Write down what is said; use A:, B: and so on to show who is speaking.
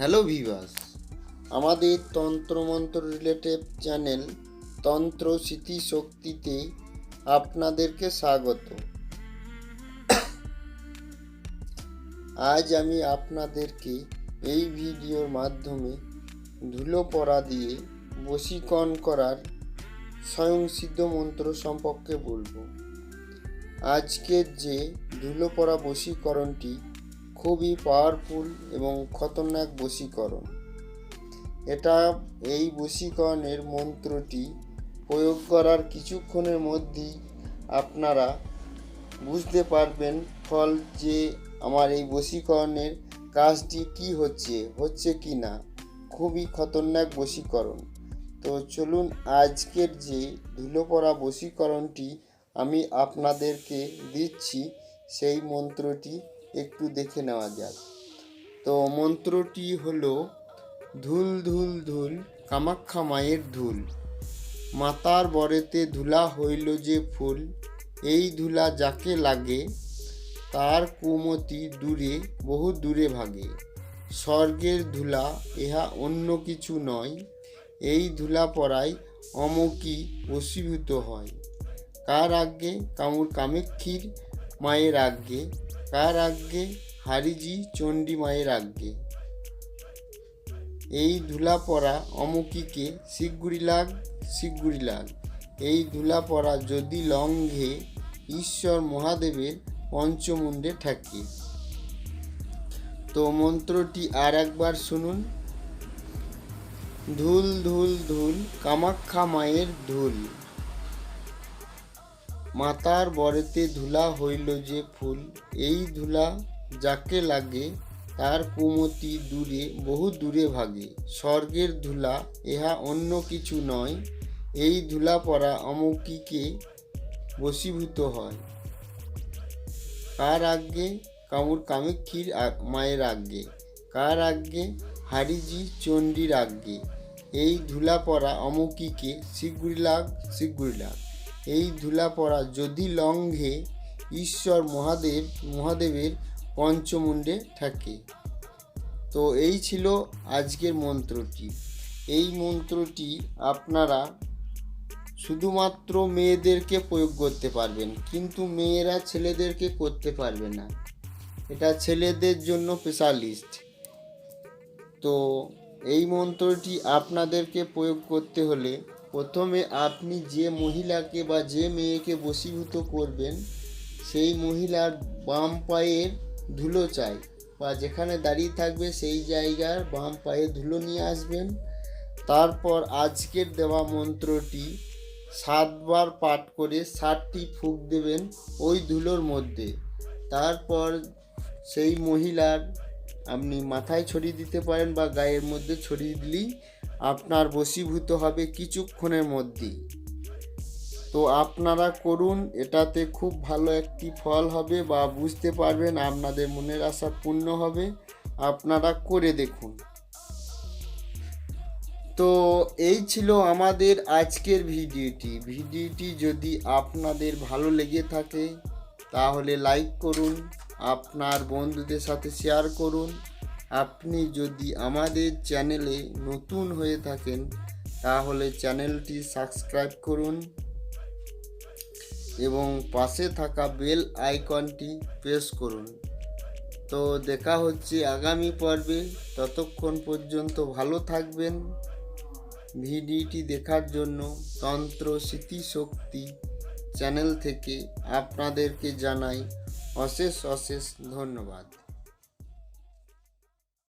A: Hello Vivas আমাদের তন্ত্রমন্ত্র related channel তন্ত্র স্মৃতিশক্তিতে আপনাদেরকে স্বাগত। আজ আমি আপনাদেরকে এই ভিডিওর মাধ্যমে ধুলো পড়া দিয়ে বশীকরণ করার স্বয়ংসিদ্ধ মন্ত্র সম্পর্কে বলব। আজকের যে ধুলো পড়া বশীকরণটি খুবই পাওয়ারফুল এবং খতরনাক বশীকরণ। এটা, এই বশীকরণের মন্ত্রটি প্রয়োগ করার কিছুক্ষণের মধ্যেই আপনারা বুঝতে পারবেন ফল যে আমার এই বশীকরণের কাজটি কি হচ্ছে হচ্ছে কি না। খুবই খতরনাক বশীকরণ। তো চলুন আজকের যে ধুলো পড়া বশীকরণটি আমি আপনাদেরকে দিচ্ছি, সেই মন্ত্রটি একটু দেখে নেওয়া যাক। তো মন্ত্রটি হলো, ধুল ধুল ধুল, কামাখ্যা মায়ের ধুল। মাতার বরেতে ধুলা হইল যে ফুল, এই ধুলা যাকে লাগে, তার কুমতি দূরে, বহু দূরে ভাগে। স্বর্গের ধুলা ইহা অন্য কিছু নয়, এই ধুলা পড়ায় অমকি বশীভূত হয়। কার আজ্ঞে? কামুর কামেক্ষীর মায়ের আজ্ঞে। কার আজ্ঞে হারিজি চণ্ডী মায়ের আজ্ঞে। এই ধুলা পড়া অমুকিকে শিগগুড়ি লাগ শিগগুড়ি লাগ। এই ধুলা পড়া যদি লঙ্ঘে, ঈশ্বর মহাদেবের পঞ্চমুণ্ডে ঠেকে। তো মন্ত্রটি আর একবার শুনুন। ধুল ধুল ধুল, কামাখ্যা মায়ের ধুল। মাতার বরেতে ধুলা হইল যে ফুল, এই ধুলা যাকে লাগে তার কুমতি দূরে, বহু দূরে ভাগে। স্বর্গের ধুলা, ইহা অন্য কিছু নয়, এই ধুলা পরা অমুকিকে বশীভূত হয়। কার আজ্ঞে কামুর কামেক্ষীর মায়ের আজ্ঞে। কার আজ্ঞে হারিজি চণ্ডীর আজ্ঞে। এই ধুলা পরা অমুকিকে শিগগুড়ি লাগ শিগগুড়ি লাগ এই ধুলা পড়া যদি লঙ্ঘে ঈশ্বর মহাদেব, মহাদেবের পঞ্চমুণ্ডে থাকে। তো এই ছিল আজকের মন্ত্রটি। এই মন্ত্রটি আপনারা শুধুমাত্র মেয়েদেরকে প্রয়োগ করতে পারবেন, কিন্তু মেয়েরা ছেলেদেরকে করতে পারবে না। এটা ছেলেদের জন্য স্পেশালিস্ট তো এই মন্ত্রটি আপনাদেরকে প্রয়োগ করতে হলে প্রথমে আপনি যে মহিলাকে বা যে মেয়েকে বশীভূত করবেন, সেই মহিলার বাম পায়ের ধুলো চাই বা যেখানে দাঁড়িয়ে থাকবে সেই জায়গার বাম পায়ে ধুলো নিয়ে আসবেন। তারপর আজকের দেওয়া মন্ত্রটি সাতবার পাঠ করে ষাটটি ফুক দেবেন ওই ধুলোর মধ্যে। তারপর সেই মহিলার আপনি মাথায় ছড়িয়ে দিতে পারেন বা গায়ের মধ্যে ছড়িয়ে দিলেই আপনার বশীভূত হবে কিছুক্ষণের মধ্যেই। তো আপনারা করুন, এটাতে খুব ভালো একটি ফল হবে বা বুঝতে পারবেন আপনাদের মনের আশা পূর্ণ হবে। আপনারা করে দেখুন। তো এই ছিল আমাদের আজকের ভিডিওটি। ভিডিওটি যদি আপনাদের ভালো লেগে থাকে, তাহলে লাইক করুন আপনার বন্ধুদের সাথে শেয়ার করুন। আপনি যদি আমাদের চ্যানেলে নতুন হয়ে থাকেন, তাহলে চ্যানেলটি সাবস্ক্রাইব করুন এবং পাশে থাকা বেল আইকনটি প্রেস করুন। তো দেখা হচ্ছে আগামী পর্বে। ততক্ষণ পর্যন্ত ভালো থাকবেন। ভিডিওটি দেখার জন্য তন্ত্র স্মৃতিশক্তি চ্যানেল থেকে আপনাদেরকে জানাই অশেষ অশেষ ধন্যবাদ